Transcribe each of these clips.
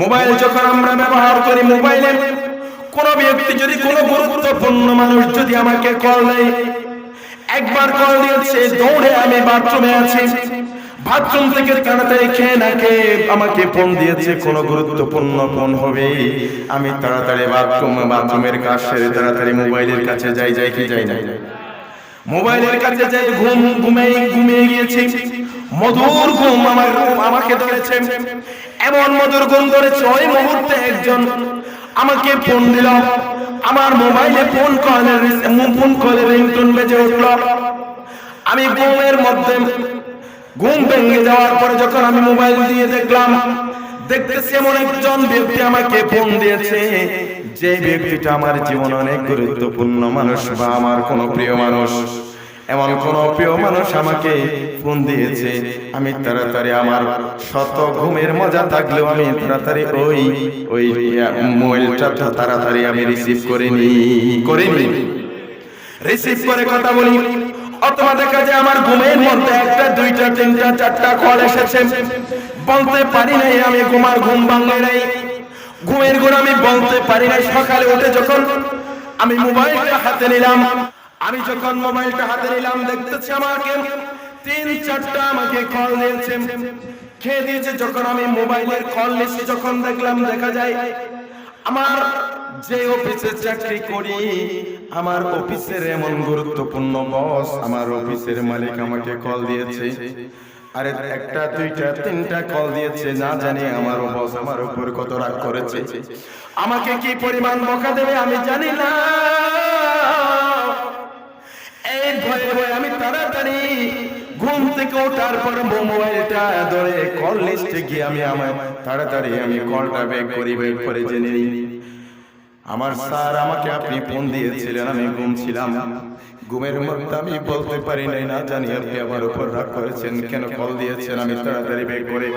Mobile যখন আমরা ব্যবহার করি মোবাইলে, কোন ব্যক্তি যদি কোনো গুরুত্বপূর্ণ মানুষ যদি আমাকে কল দেয়, একবার কল দিয়েছে, দৌড়ে আমি বাথরুমে আছি, বাথরুম থেকে তাড়াতাড়ি খেয়ে না খেয়ে আমাকে ফোন দিয়েছে, কোন গুরুত্বপূর্ণ ফোন হবে। আমি তাড়াতাড়ি বাথরুম, বাথরুমের কাজ সেরে তাড়াতাড়ি মোবাইলের কাছে যাই যাই কি যাই যাই মোবাইলের কাছে যাই, ঘুম ঘুমে ঘুমিয়ে গিয়েছি। মধুর ঘুম আমার আমাকে ধরেছে। এমন মধুর ঘুম ধরেছে, ওই মুহূর্তে একজন আমাকে ফোন দিল। আমার মোবাইলে ফোন কলের ফোন কলের রিংটোন বেজে উঠল। আমি ঘুমের মধ্যে, ঘুম ভেঙে যাওয়ার পরে যখন আমি মোবাইল দিয়ে দেখলাম, দেখতেছি এমন একজন ব্যক্তি আমাকে ফোন দিয়েছে। যে ব্যক্তিটা আমার জীবন অনেক গুরুত্বপূর্ণ মানুষ বা আমার কোনো প্রিয় মানুষ। এমন কোন প্রিয় মানুষ আমাকে ফোন দিয়েছে। আমি তাড়াতাড়ি আমার শত ঘুমের মজা থাকলেও আমি তাড়াতাড়ি ওই ওই মোবাইলটা তাড়াতাড়ি আমি রিসিভ করে নি করে নি রিসিভ করে কথা বলি। অথবা দেখা যায় আমার ঘুমের মধ্যে একটা, দুইটা, তিনটা, চারটা কল এসেছে। বলতে পারি নাই আমি ঘুমার ঘুম ভাঙে নাই। ঘুমের ঘুম আমি বলতে পারি নাই। সকালে উঠে যখন আমি মোবাইলটা হাতে নিলাম আমি যখন মোবাইলটা হাতে নিলাম, দেখতেছি আমাকে তিন চারটা আমাকে কল দিয়েছে। খেয়ে দিয়েছে যখন আমি মোবাইলের কল লিস্ট যখন দেখলাম, দেখা যায় আমার যে অফিসে চাকরি করি, আমার অফিসের এমন গুরুত্বপূর্ণ বস আমার অফিসের মালিক আমাকে কল দিয়েছে। আরে একটা, দুইটা, তিনটা কল দিয়েছে, না জানি আমার বস আমার উপর কত রাগ করেছে। আমাকে কি পরিমাণ বকা দেবে আমি জানি না। আমি তাড়াতাড়ি ঘুম থেকে ওঠার পর মোবাইলটা ধরে কল লিস্টে গিয়ে আমি আমার তাড়াতাড়ি আমি কলটা করি করে জেনে নিই। আমার স্যার আমাকে আপনি ফোন দিয়েছিলেন, আমি ঘুমছিলাম ঘুমের মধ্যে আমি বলতে পারি নাই, না জানি আপনি আমার উপর রাগ করেছেন, কেন কল দিয়েছেন, আমি তাড়াতাড়ি করে।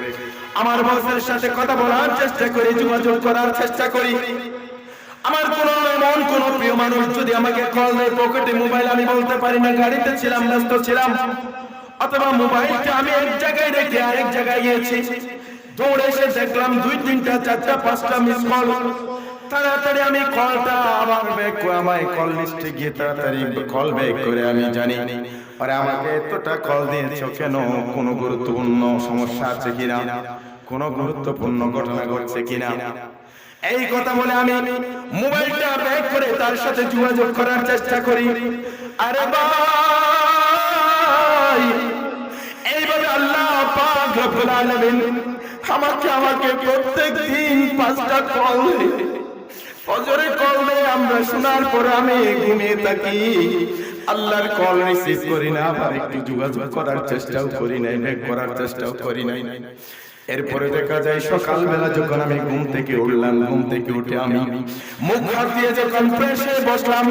আমার বসের সাথে কথা বলার চেষ্টা করি, যোগাযোগ করার চেষ্টা করি। আমার কোন এমন কোন প্রিয় মানুষ যদি আমাকে কল দেয় পকেটে মোবাইল আমি বলতে পারি না, গাড়িতে ছিলাম, ব্যস্ত ছিলাম। অথবা মোবাইলটা আমি এক জায়গায় রেখে আরেক জায়গায় গিয়েছি। দৌড়ে এসে দেখলাম দুই, তিনটা, চারটা, পাঁচটা মিস কল তাড়াতাড়ি আমি কলটা আবার ব্যাক করে, আমায় কল লিস্টে গিয়ে তাড়াতাড়ি কল ব্যাক করে, আমি জানি। আরে আমাকে এতটা কল দিয়েছ কেন? কোনো গুরুত্বপূর্ণ সমস্যা আছে কিনা? কোনো গুরুত্বপূর্ণ ঘটনা ঘটছে কিনা? এই কথা বলে আমি মোবাইলটা ব্যাক করে তার সাথে যোগাযোগ করার চেষ্টা করি। আরে ভাই, এইভাবে আল্লাহ পাক রব্বুল আলামিন আমাকে আমাকে প্রত্যেক দিন পাঁচটা কল। ফজরে কল দেয়, আমরা শোনার পরে আমি ঘুমিয়ে থাকি। আল্লাহর কল রিসিভ করি না, আবার একটু যোগাযোগ করার চেষ্টাও করি নাই, ব্যাক করার চেষ্টাও করি নাই। এরপরে দেখা যায় সকালবেলা যখন আমি ঘুম থেকে উঠলাম, ঘুম থেকে উঠে আমি মুখ হাত দিয়ে যখন ফ্রেশে বসলাম,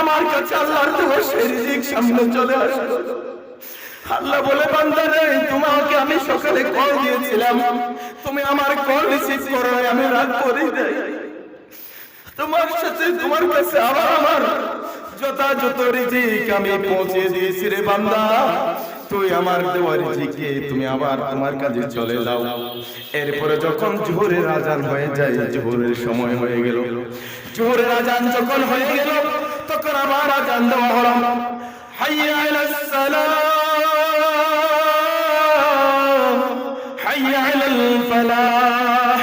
আমার কাছে আল্লাহর দেওয়া সেই সামনে চলে আসলো। আল্লাহ বলে বান্দারে তোমাকে আমি সকালে কল দিয়েছিলাম। তুমি আমার কল রিসিভ করো আমি রাত করে দেই তোমার সাথে, তোমার কাছে আবার আমার যথাযথ রিজিক আমি পৌঁছে দিয়েছি রে বান্দা। তুই আমার দেওয়া রিজিকে তুমি আবার তোমার কাছে চলে যাও। এরপরে যখন জোহরের আজান হয়ে যায়, জোহরের সময় হয়ে গেল। জোহরের আজান যখন হয়ে গেল, তখন আবার আজান দেওয়া হলো। হাইয়া আলাস সালাম, হাইয়া আলাল ফালাহ।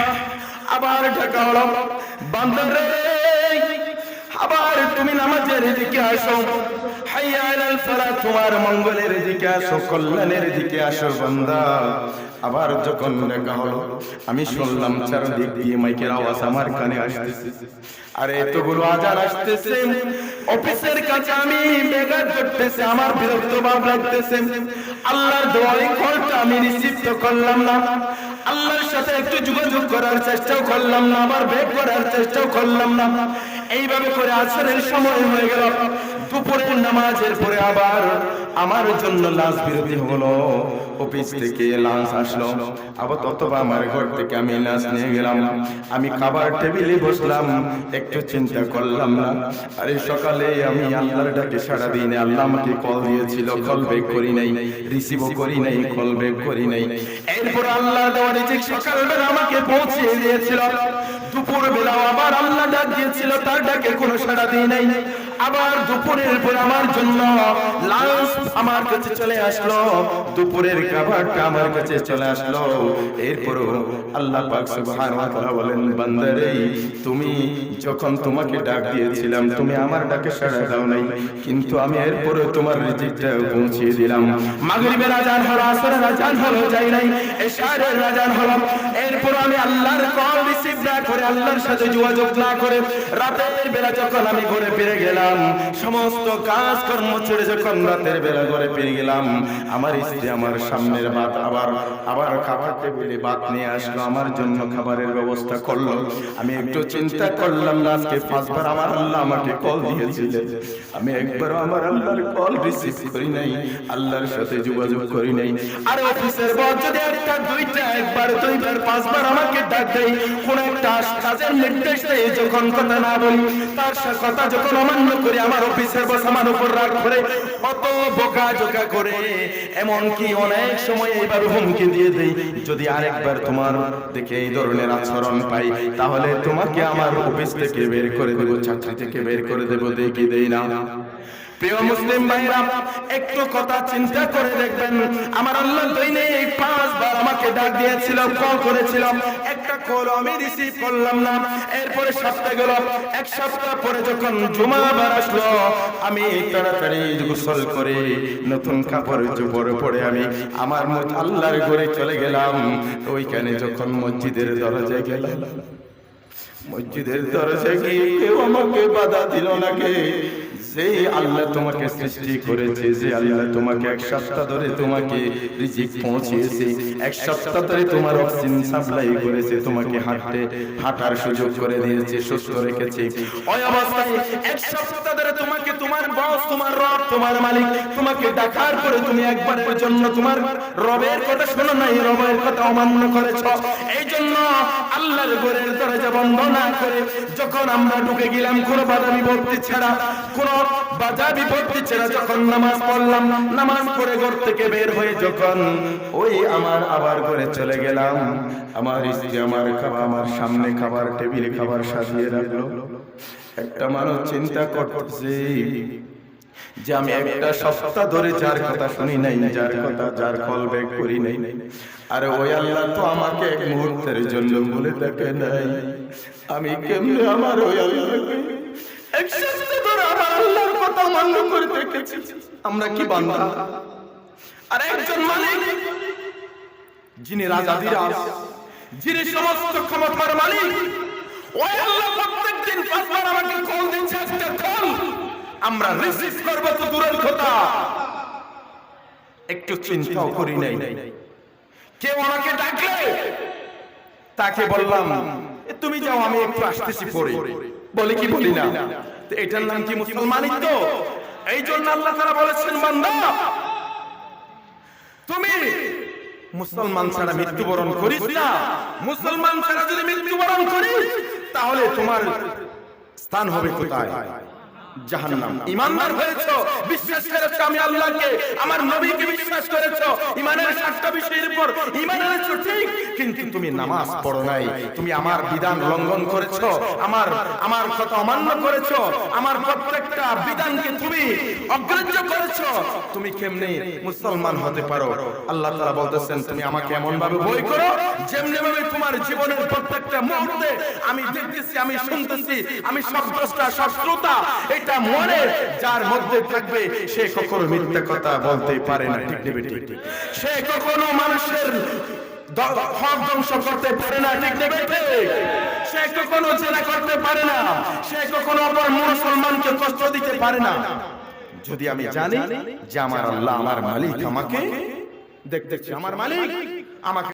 আবার ঢাকা হলো, বান্দারে আবার তুমি নামাজের দিকে আসো। তোমার মঙ্গলের দিকে আসো, কল্যাণের দিকে আসো আবার যখন হলো, আমি শুনলাম চারদিক দিয়ে মাইকের আওয়াজ আমার কানে আসতেছে। আরে এতগুলো আজান আসতেছে। অফিসের কাছে আমি বেগার করতেছে আমার বিরক্ত ভাব লাগতেছে। আল্লাহর কলটা আমি রিসিভ তো করলাম না। আল্লাহর সাথে একটু যোগাযোগ করার চেষ্টাও করলাম না, আবার বেগ করার চেষ্টাও করলাম না। এইভাবে করে আসরের সময় হয়ে গেল। দুপুরের নামাজের পরে আবার আমার জন্য লাশ বিরতি হলো। অফিস থেকে লাশ আসলো। আবার ততবা আমার ঘর থেকে আমি লাশ নিয়ে গেলাম। আমি খাবার টেবিলে বসলাম, একটু চিন্তা করলাম। না আরে সকালে আমি আল্লাহর ডাকে সাড়া দিই না আল্লাহ আমাকে কল দিয়েছিল কল ব্যাক করি নাই রিসিভ করি নাই কল ব্যাক করি নাই। এরপর আল্লাহ দেওয়া রিজিক সকালবেলা আমাকে পৌঁছে দিয়েছিল। দুপুর বেলা আবার আল্লাহ ডাক দিয়েছিল, তার ডাকে কোনো সাড়া দিই নাই। আবার দুপুরের পর আমার জন্য লাঞ্চ আমার কাছে চলে আসলো। দুপুরের খাবারটা আমার কাছে চলে আসলো। এরপরও আল্লাহ পাক সুবহানাহু ওয়া তাআলা বলেন, বান্দারে, তুমি যখন তোমাকে ডাক দিয়েছিলাম, তুমি আমার ডাকে সাড়া দাও নাই। কিন্তু আমি এরপরে তোমার রিজিকটা পৌঁছিয়ে দিলাম। মাগরিবের আজান হলো, আসরের আজান হলো, যাই নাই, এশারের আজান হলো। এরপর আমি আল্লাহর কল রিসিভ না করে, আল্লাহর সাথে যোগাযোগ না করে, রাতের বেলা যখন আমি ঘরে ফিরে গেলাম সমস্ত কাজ কর্ম ছেড়ে যখন রাতের বেলা ঘরে ফিরে গেলাম, আমার স্ত্রী আমার সামনের ভাত আবার আবার খাবার টেবিলে ভাত নিয়ে আসলো, আমার জন্য খাবারের ব্যবস্থা করল। আমি একটু চিন্তা করলাম না আজকে পাঁচবার আমার আল্লাহ আমাকে কল দিয়েছিলেন। আমি একবার আমার আল্লাহর কল রিসিভ করি নাই, আল্লাহর সাথে যোগাযোগ করি নাই। আর অফিসের বস যদি একটা, দুইটা, একবার, দুইবার, পাঁচবার আমাকে ডাক দেয়, কোন একটা কাজের নির্দেশ দেয়, যখন কথা না বলি, তার কথা যখন অমান্য করে আমার অফিসের উপর রাগ করে বোকা জোকা করে। এমন কি অনেক সময় এবার হুমকি দিয়ে দেই, যদি আরেকবার তোমার দেখে এই ধরনের আচরণ পাই, তাহলে তোমাকে আমার অফিস থেকে বের করে দেবো চাকরি থেকে বের করে দেবো দেখি দেই না। প্রিয় মুসলিম ভাইরা একটু কথা চিন্তা করে দেখবেন। আমার আল্লাহ দৈনিক পাঁচবার আমাকে ডাক দিয়েছিল কল করেছিল। একটা কল আমি রিসিভ করলাম না। এরপরে সপ্তাহ গেল, এক সপ্তাহ পরে যখন জুমাবার আসলো, আমি তাড়াতাড়ি গোসল করে নতুন কাপড় চোপড় পরে আমি আমার আল্লাহর ঘরে চলে গেলাম। ওইখানে যখন মসজিদের দরজায় গেলাম, মসজিদের দরজায় গিয়ে কেউ আমাকে বাধা দিল না কে? যে আল্লাহ তোমাকে সৃষ্টি করেছে যে আল্লাহ তোমাকে এক সপ্তাহ ধরে তোমাকে রিজিক পৌঁছেছে, এক সপ্তাহ ধরে তোমার অক্সিজেন সাপ্লাই করেছে, তোমাকে হাঁটতে, হাঁটার সুযোগ করে দিয়েছে, সুস্থ রেখেছে। ওই অবস্থায় এক সপ্তাহ ধরে তোমাকে তোমার বস তোমার রব, তোমার মালিক, তোমাকে ডাকার পরে তুমি একবারের জন্য তোমার রবের কথা শোনো নাই, রবের কথা অমান্য করেছ। এই জন্য আল্লাহর ঘরের দরজা বন্ধ না করে যখন আমরা ঢুকে গেলাম, কোনো বাধা বিপত্তি ছাড়া, কোনো বাধা বিপত্তি ছাড়া যখন নামাজ পড়লাম, নামাজ পড়ে ঘর থেকে বের হয়ে যখন ওই আমার আবার ঘরে চলে গেলাম, আমার স্ত্রী, আমার খাবার আমার সামনে খাবার, টেবিলে খাবার সাজিয়ে রাখল। একটা মানুষ চিন্তা করতেছে যে আমি একটা সপ্তাহ ধরে যার কথা শুনি নাই, যার কথা, যার কল ব্যাক করি নাই। আর ওই আল্লাহ তো আমাকে এক মুহূর্তের জন্য বলে থাকে নাই। আমি কেমনে আমার ওই আল্লাহকে এক সপ্তাহ ধরে আমার আল্লাহর কথা মান্য করে দেখেছি। আমরা কি বান্দা? আর একজন মালিক, যিনি রাজাদিরাজ যিনি সমস্ত ক্ষমতার মালিক তাকে বললাম তুমি যাও, আমি একটু আসতেছি পরে। বলে কি বলি না? এটার নাম কি মুসলমানিত্ব এই জন্য আল্লাহ তারা বলেছেন, বান্দা, তুমি মুসলমান ছাড়া মৃত্যুবরণ করিস না। মুসলমান ছাড়া যদি মৃত্যুবরণ করিস তাহলে তোমার স্থান হবে কোথায়? জাহান্নাম। ইমানদার হয়েছো বিশ্বাস করেছ আমি আল্লাহকে আমার নবীকে বিশ্বাস করেছ ইমানের সাতটা বিষয়ের উপর ইমান এনেছো ঠিক? কিন্তু তুমি নামাজ পড়ো নাই। তুমি আমার বিধান লঙ্ঘন করেছ আমার আমার কথা অমান্য করেছ আমার প্রত্যেকটা বিধানকে তুমি অগ্রাহ্য করেছ। তুমি কেমনে মুসলমান হতে পারো? আল্লাহ তাআলা বলতেছেন তুমি আমাকে এমন ভাবে বই করো যেমনি ভাবে তোমার জীবনের প্রত্যেকটা মুহূর্তে আমি দেখতেছি আমি শুনতেছি আমি সব দ্রষ্টা সব শ্রোতা এটা মনে যার মধ্যে থাকবে, সে কখনো মিথ্যা কথা বলতে পারে না, ঠিক নেবে ঠিক। সে কখনো মানুষের যদি আমি জানি যে আমার আল্লাহ, আমার মালিক আমাকে দেখতেছি আমার মালিক আমাকে